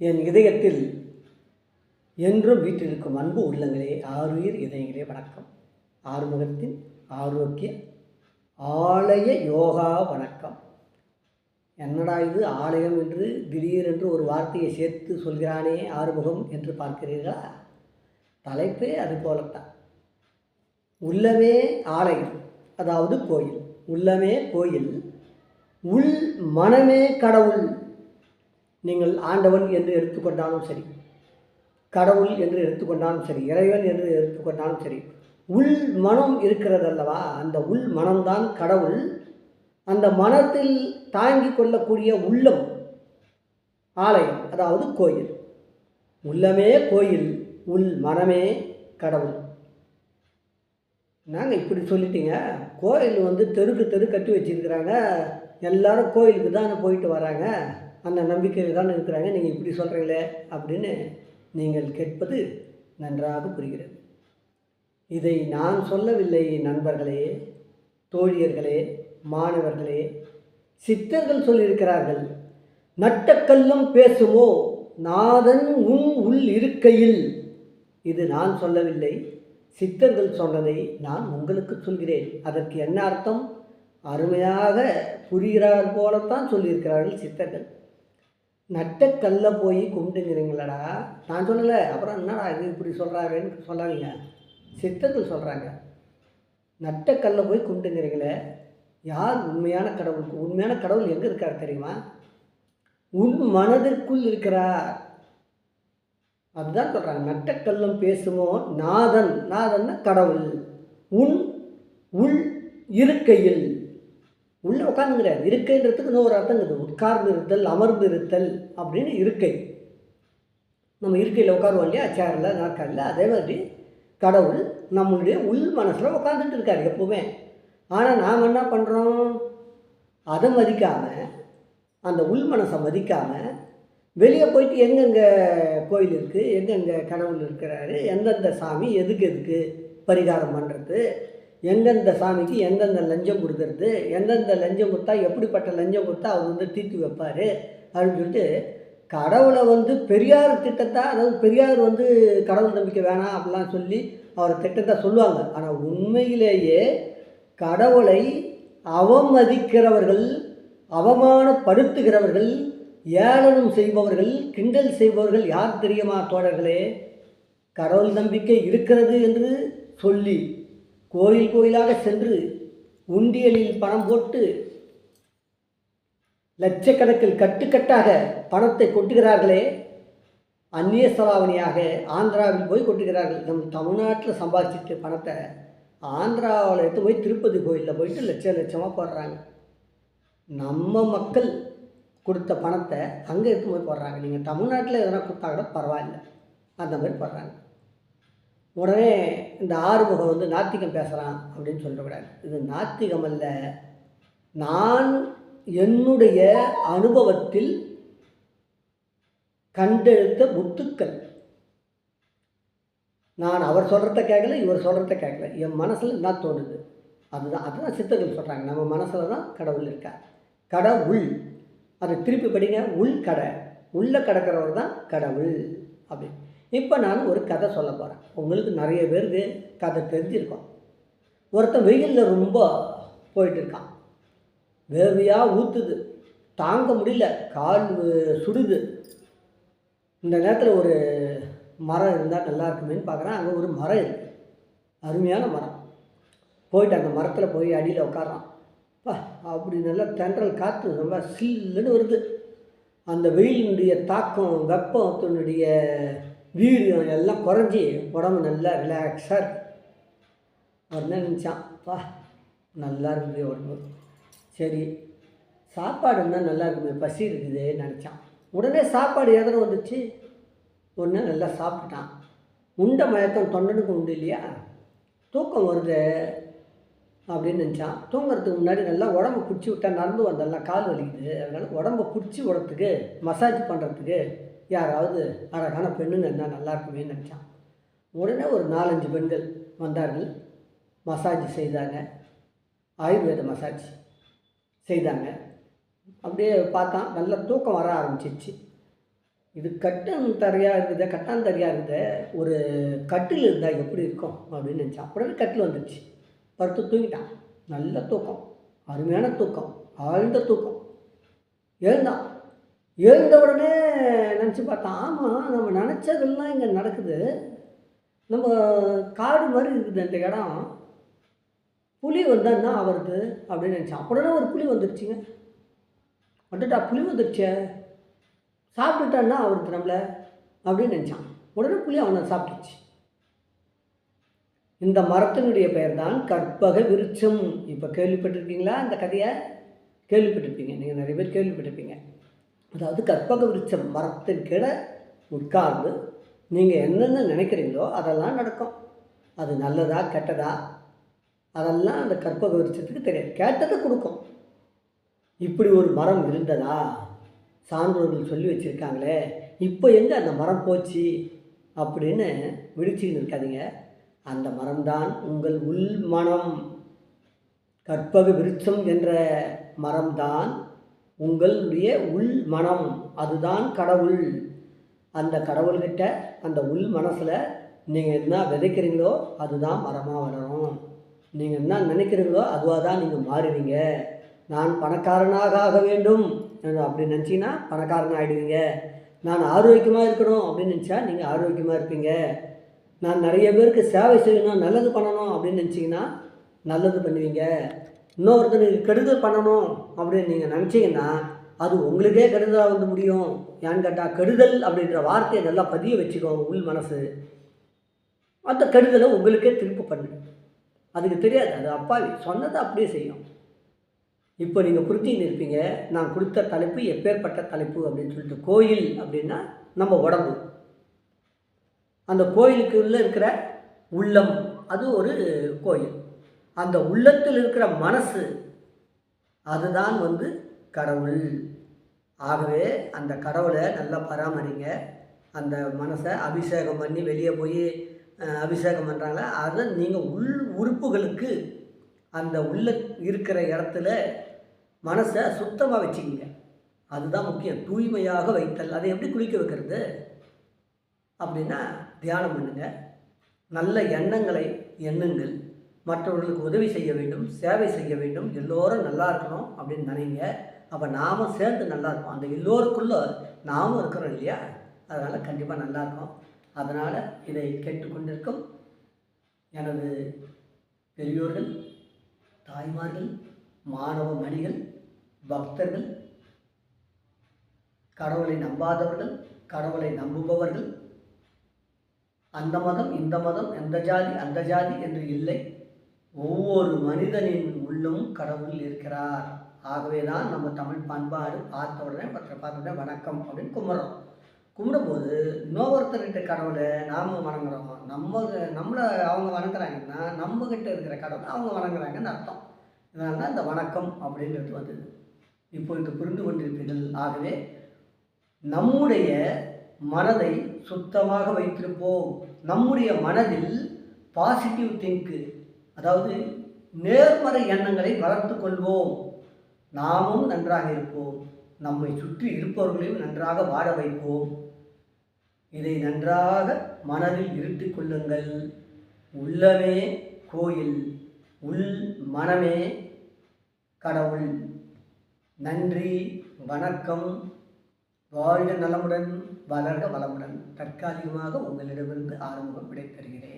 என் இதயத்தில் என்றும் வீற்றிருக்கும் அன்பு உள்ளங்களே ஆறுயிர் இதயங்களே வணக்கம். ஆறுமுகத்தின் ஆரோக்கிய ஆலய யோகா வணக்கம். என்னடா இது ஆலயம் என்று திடீரென்று ஒரு வார்த்தையை சேர்த்து சொல்கிறானே ஆறுமுகம் என்று பார்க்கிறீர்களா? தலைப்பே அது போலத்தான். உள்ளமே ஆலயம் அதாவது கோயில். உள்ளமே கோயில் உள் மனமே கடவுள் நீங்கள் ஆண்டவன் என்று எடுத்துக்கொண்டாலும் சரி கடவுள் என்று எடுத்துக்கொண்டாலும் சரி இறைவன் என்று எடுத்துக்கொண்டாலும் சரி உள் மனம் இருக்கிறதல்லவா? அந்த உள் மனம்தான் கடவுள். அந்த மனத்தில் தாங்கி கொள்ளக்கூடிய உள்ளம் ஆலயம் அதாவது கோயில். உள்ளமே கோயில் உள் மனமே கடவுள். நாங்கள் இப்படி சொல்லிட்டீங்க? கோயில் வந்து தெருக்கு தெரு கட்டி வச்சிருக்கிறாங்க. எல்லாரும் கோயிலுக்கு தானே போயிட்டு வராங்க. அந்த நம்பிக்கையில் தானே இருக்கிறாங்க. நீங்கள் இப்படி சொல்கிறீங்களே அப்படின்னு நீங்கள் கேட்பது நன்றாக புரிகிறது. இதை நான் சொல்லவில்லை நண்பர்களே தோழியர்களே மாணவர்களே. சித்தர்கள் சொல்லியிருக்கிறார்கள் நட்டக்கல்லும் பேசுமோ நாதன் உன் உள் இருக்கையில். இது நான் சொல்லவில்லை. சித்தர்கள் சொன்னதை நான் உங்களுக்கு சொல்கிறேன். அதற்கு என்ன அர்த்தம்? அருமையாக புரிகிறார் போலத்தான் சொல்லியிருக்கிறார்கள் சித்தர்கள். நட்டக்கல்ல போய் கும்பிட்டுங்கிறீங்களடா நான் சொல்லலை. அப்புறம் என்னடா இது இப்படி சொல்கிறாருன்னு சொல்லாதீங்க. சித்தர்கள் சொல்கிறாங்க நட்டக்கல்ல போய் கும்பிட்டுங்கிறீங்களே யார் உண்மையான கடவுளுக்கு உண்மையான கடவுள் எங்கே இருக்கார் தெரியுமா? உன் மனதிற்குள் இருக்கிறார். அதுதான் சொல்கிறாங்க நட்டக்கல்லம் பேசுமோ? நாதன். நாதன்னா கடவுள். உன் உள் இருக்கையில். உள்ளே உட்காந்துங்கிறார் இருக்கைன்றதுக்கு இன்னொரு அர்த்தம் இருக்குது. உட்கார்ந்து இருத்தல் அமர்ந்து இருத்தல் அப்படின்னு இருக்கை. நம்ம இருக்கையில் உட்காருவோம் இல்லையா? சேரில் நாற்காலில். அதே மாதிரி கடவுள் நம்மளுடைய உள் மனசில் உட்காந்துட்டு இருக்கார் எப்போவுமே. ஆனால் நாம் என்ன பண்ணுறோம் அதை மதிக்காமல் அந்த உள் மனசை மதிக்காமல் வெளியே போயிட்டு எங்கெங்கே கோயில் இருக்குது எங்கெங்கே கடவுள் இருக்கிறாரு எந்தெந்த சாமி எதுக்கு எதுக்கு பரிகாரம் பண்ணுறது எந்தெந்த சாமிக்கு எந்தெந்த லஞ்சம் கொடுக்கறது எந்தெந்த லஞ்சம் கொடுத்தா எப்படிப்பட்ட லஞ்சம் கொடுத்தா அவர் வந்து தீர்த்து வைப்பார் அப்படின்னு சொல்லிட்டு கடவுளை வந்து பெரியார் திட்டத்தை அதாவது பெரியார் வந்து கடவுள் நம்பிக்கை வேணாம் அப்படிலாம் சொல்லி அவர் திட்டத்தை சொல்லுவாங்க. ஆனால் உண்மையிலேயே கடவுளை அவமதிக்கிறவர்கள் அவமானப்படுத்துகிறவர்கள் ஏளனம் செய்பவர்கள் கிண்டல் செய்பவர்கள் யார் தெரியுமா தோழர்களே? கடவுள் நம்பிக்கை இருக்கிறது என்று சொல்லி கோயில் கோயிலாக சென்று உண்டியலில் பணம் போட்டு லட்சக்கணக்கில் கட்டுக்கட்டாக பணத்தை கொட்டுகிறார்களே அந்நிய செலாவணியாக ஆந்திராவில் போய் கொட்டுகிறார்கள். நம் தமிழ்நாட்டில் சம்பாதிச்சிட்டு பணத்தை ஆந்திராவில் எடுத்து போய் திருப்பதி கோயிலில் போயிட்டு லட்ச லட்சமாக போடுறாங்க. நம்ம மக்கள் கொடுத்த பணத்தை அங்கே எடுத்து போய் போடுறாங்க. நீங்கள் தமிழ்நாட்டில் எதனா கொடுத்தா கூட பரவாயில்ல. அந்த மாதிரி போடுறாங்க. உடனே இந்த ஆறுமுகம் வந்து நாத்திகம் பேசுகிறான் அப்படின்னு சொல்லக்கூடாது இது நாத்திகம் அல்ல. நான் என்னுடைய அனுபவத்தில் கண்டெடுத்த முத்துக்கள். நான் அவர் சொல்கிறத கேட்கல இவர் சொல்கிறத கேட்கல. என் மனசில் என்ன தோணுது? அதுதான் அதுதான் சித்தர்கள் சொல்கிறாங்க நம்ம மனசில் தான் கடவுள் இருக்கார். கடவுள். அதை திருப்பி படிங்க. உள் கடை. உள்ளே கிடக்கிறவர் தான் கடவுள். அப்படின்னு இப்போ நான் ஒரு கதை சொல்ல போகிறேன் உங்களுக்கு நிறைய பேருக்கு கதை தெரிஞ்சிருக்கோம். ஒருத்தன் வெயிலில் ரொம்ப போயிட்டு இருக்கான். வேர்வையாக ஊற்றுது தாங்க முடியல. கால் சுடுது. இந்த நேரத்தில் ஒரு மரம் இருந்தால் நல்லா இருக்குமேன்னு பார்க்குறேன் அங்கே ஒரு மரம் இருக்குது அருமையான மரம். போயிட்டு அந்த மரத்தில் போய் அடியில் உட்காரான் பா அப்படி நல்லா தென்றல் காற்று ரொம்ப சில்லுன்னு வருது. அந்த வெயிலினுடைய தாக்கம் வெப்பத்தினுடைய வீரியம் எல்லாம் குறைஞ்சி உடம்பு நல்லா ரிலாக்ஸாக இருக்கு. அவர் நினச்சான் பா நல்லா இருக்குது உடம்பு. சரி சாப்பாடு இருந்தால் நல்லா இருக்குமே பசி இருக்குது நினச்சான் உடனே சாப்பாடு எதனா வந்துச்சு? உடனே நல்லா சாப்பிட்டான். உண்ட மயக்கம் தொண்டனுக்கு உண்டு இல்லையா? தூக்கம் வருது அப்படின்னு நினச்சான். தூங்குறதுக்கு முன்னாடி நல்லா உடம்பு பிடிச்சி விட்டா நடந்து வந்தெல்லாம் கால் வலிக்குது. அதனால் உடம்பை பிடிச்சி விடறதுக்கு மசாஜ் பண்ணுறதுக்கு யாராவது அழகான பெண்ணுங்க இருந்தால் நல்லா இருக்குமே நினச்சான். உடனே ஒரு நாலஞ்சு பெண்கள் வந்தார்கள். மசாஜ் செய்தாங்க. ஆயுர்வேத மசாஜ் செய்தாங்க. அப்படியே பார்த்தான். நல்ல தூக்கம் வர ஆரம்பிச்சிச்சு இது கட்டன் தரையாக இருக்குது கட்டான் தரையாக இருக்குது. ஒரு கட்டில் இருந்தால் எப்படி இருக்கும் அப்படின்னு நினச்சான். உடனே கட்டில் வந்துடுச்சு படுத்து தூங்கிட்டான். நல்ல தூக்கம். அருமையான தூக்கம். ஆழ்ந்த தூக்கம். எழுந்தான். எழுந்த உடனே நினச்சி பார்த்தா ஆமாம் நம்ம நினச்சதெல்லாம் இங்கே நடக்குது. நம்ம காடு மாதிரி இருக்குது அந்த இடம். புலி வந்தால் என்ன ஆகிறது அப்படின்னு நினச்சான் உடனே ஒரு புலி வந்துருச்சுங்க. வந்துட்டா புலி வந்துருச்சே. சாப்பிட்டுட்டான்னா அவருக்கு நம்மளை? அப்படின்னு நினச்சான் உடனே புலி அவனை சாப்பிட்டுச்சு இந்த மரத்தினுடைய பெயர் தான் கற்பக விருட்சம். இப்போ கேள்விப்பட்டிருக்கீங்களா அந்த கதையை? கேள்விப்பட்டிருப்பீங்க. நீங்கள் நிறைய பேர் கேள்விப்பட்டிருப்பீங்க. அதாவது கற்பக விருட்சம் மரத்தின் கீழே உட்கார்ந்து நீங்கள் என்னென்ன நினைக்கிறீங்களோ அதெல்லாம் நடக்கும். அது நல்லதா கெட்டதா? அதெல்லாம் அந்த கற்பக விருட்சத்துக்கு தெரியும் கேட்டதை கொடுக்கும். இப்படி ஒரு மரம் இருந்ததா? சான்றோர்கள் சொல்லி வச்சுருக்காங்களே இப்போ எங்கே அந்த மரம் போச்சு? அப்படின்னு விழிச்சின்னு இருக்காதீங்க. அந்த மரம்தான் உங்கள் உள் மனம். கற்பக விருட்சம் என்ற மரம்தான் உங்களுடைய உள் மனம் அதுதான் கடவுள். அந்த கடவுள்கிட்ட அந்த உள் மனசில் நீங்கள் என்ன விதைக்கிறீங்களோ அதுதான் மரமாக வளரும். நீங்கள் என்ன நினைக்கிறீங்களோ அதுவாக தான் நீங்கள் மாறுவீங்க. நான் பணக்காரனாக ஆக வேண்டும். அப்படி நினச்சிங்கன்னா பணக்காரன் ஆகிடுவீங்க நான் ஆரோக்கியமாக இருக்கணும் அப்படின்னு நினச்சா நீங்கள் ஆரோக்கியமாக இருப்பீங்க. நான் நிறைய பேருக்கு சேவை செய்யணும் நல்லது பண்ணணும் அப்படின்னு நினச்சிங்கன்னா நல்லது பண்ணுவீங்க. இன்னொருத்தனுக்கு கெடுதல் பண்ணணும் அப்படின்னு நீங்கள் நினச்சிங்கன்னா அது உங்களுக்கே கெடுதலாக வந்து முடியும். ஏன்னு கேட்டால் கெடுதல் அப்படின்ற வார்த்தையை நல்லா பதிய வச்சுக்கோங்க உள் மனசு. அந்த கெடுதலை உங்களுக்கே திருப்பி பண்ணு. அதுக்கு தெரியாது. அது அப்பாவி சொன்னதை அப்படியே செய்யும். இப்போ நீங்கள் புரிஞ்சுன்னு இருப்பீங்க நான் கொடுத்த தலைப்பு எப்பேற்பட்ட தலைப்பு அப்படின்னு சொல்லிட்டு கோயில் அப்படின்னா நம்ம உடம்பு. அந்த கோயிலுக்குள்ளே இருக்கிற உள்ளம் அது ஒரு கோயில். அந்த உள்ளத்தில் இருக்கிற மனசு அதுதான் வந்து கடவுள். ஆகவே அந்த கடவுளை நல்லா பராமரிங்க. அந்த மனசை அபிஷேகம் பண்ணி வெளியே போய் அபிஷேகம் பண்ணுறாங்களே அதை நீங்கள் உள் உறுப்புகளுக்கு அந்த உள்ள இருக்கிற இடத்துல மனசை சுத்தமாக வச்சுக்கிங்க. அதுதான் முக்கியம். தூய்மையாக வைத்தல். அதை எப்படி குளிக்க வைக்கிறது? அப்படின்னா தியானம் பண்ணுங்கள் நல்ல எண்ணங்களை எண்ணுங்கள். மற்றவர்களுக்கு உதவி செய்ய வேண்டும் சேவை செய்ய வேண்டும். எல்லோரும் நல்லா இருக்கணும் அப்படின்னு நினைங்க. அப்போ நாமும் சேர்ந்து நல்லா இருக்கும் அந்த எல்லோருக்குள்ளே நாமும் இருக்கிறோம் இல்லையா? அதனால் கண்டிப்பாக நல்லா இருக்கும். அதனால் இதை கேட்டுக்கொண்டிருக்கும் எனது பெரியோர்கள் தாய்மார்கள் மாணவ மணிகள் பக்தர்கள் கடவுளை நம்பாதவர்கள் கடவுளை நம்புபவர்கள் அந்த மதம் இந்த மதம் எந்த ஜாதி அந்த ஜாதி என்று இல்லை. ஒவ்வொரு மனிதனின் உள்ளும் கடவுள் இருக்கிறார். ஆகவே தான் நம்ம தமிழ் பண்பாடு பார்த்த உடனே பற்ற பார்த்த உடனே வணக்கம் அப்படின்னு கும்பிட்றோம். கும்பிடும்போது இன்னொருத்தர்கிட்ட கடவுளை நாம் வணங்குறோம். நம்ம நம்மளை அவங்க வணங்குறாங்கன்னா நம்மக்கிட்ட இருக்கிற கடவுளை அவங்க வணங்குறாங்கன்னு அர்த்தம். இதனால தான் இந்த வணக்கம் அப்படிங்கிறது வந்தது. இப்பொழுது புரிந்து கொண்டிருப்பீர்கள். ஆகவே நம்முடைய மனதை சுத்தமாக வைத்திருப்போம். நம்முடைய மனதில் பாசிட்டிவ் திங்க்கு அதாவது நேர்மறை எண்ணங்களை வளர்த்து கொள்வோம். நாமும் நன்றாக இருப்போம். நம்மை சுற்றி இருப்பவர்களையும் நன்றாக வாழ வைப்போம். இதை நன்றாக மனதில் இருத்திக் கொள்ளுங்கள். உள்ளமே கோயில் உள் மனமே கடவுள். நன்றி வணக்கம். வாழ்க நலமுடன் வளர்க வளமுடன். தற்காலிகமாக உங்களிடமிருந்து ஆரம்பம் விடைபெறுகிறேன்.